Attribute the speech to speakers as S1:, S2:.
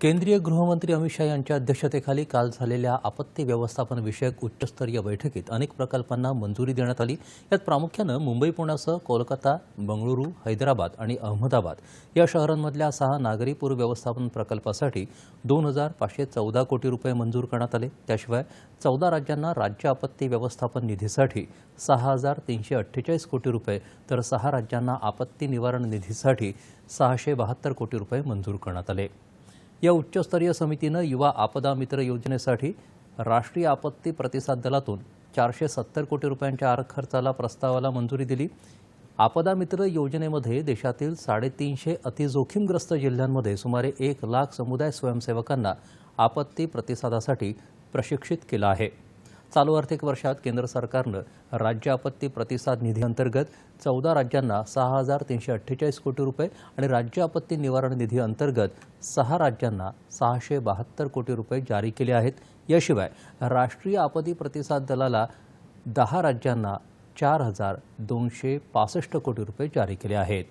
S1: केंद्रीय गृहमंत्री अमित शहा यांच्या अध्यक्षतेखाली काल झालेल्या आपत्ती व्यवस्थापन विषयक उच्चस्तरीय बैठकीत अनेक प्रकल्पांना मंजुरी देण्यात आली. यात प्रामुख्यानं मुंबई पुण्यासह कोलकाता बंगळुरू हैदराबाद आणि अहमदाबाद या शहरांमधल्या सहा नागरी पूर व्यवस्थापन प्रकल्पासाठी दोन हजार पाचशे चौदा कोटी रुपये मंजूर करण्यात आले. त्याशिवाय चौदा राज्यांना राज्य आपत्ती व्यवस्थापन निधीसाठी सहा हजार तीनशे अठ्ठेचाळीस कोटी रुपये तर सहा राज्यांना आपत्ती निवारण निधीसाठी सहाशे बहात्तर कोटी रुपये मंजूर करण्यात आले. या उच्चस्तरीय समितीनं युवा आपदा मित्र योजनेसाठी राष्ट्रीय आपत्ती प्रतिसाद दलातून चारशे सत्तर कोटी रुपयांच्या आर खर्चाला प्रस्तावाला मंजुरी दिली. आपदा मित्र योजनेमध्ये देशातील साडेतीनशे अतिजोखीमग्रस्त जिल्ह्यांमध्ये सुमारे एक लाख समुदाय स्वयंसेवकांना आपत्ती प्रतिसादासाठी प्रशिक्षित केलं आहे. चालू आर्थिक वर्षात केंद्र सरकारनं राज्य आपत्ती प्रतिसाद निधी अंतर्गत चौदा राज्यांना सहा हजार तीनशे अठ्ठेचाळीस कोटी रुपये आणि राज्य आपत्ती निवारण निधी अंतर्गत सहा राज्यांना सहाशे बहात्तर कोटी रुपये जारी केले आहेत. याशिवाय राष्ट्रीय आपत्ती प्रतिसाद दलाला दहा राज्यांना चार हजार दोनशे पासष्ट कोटी रुपये जारी केले आहेत.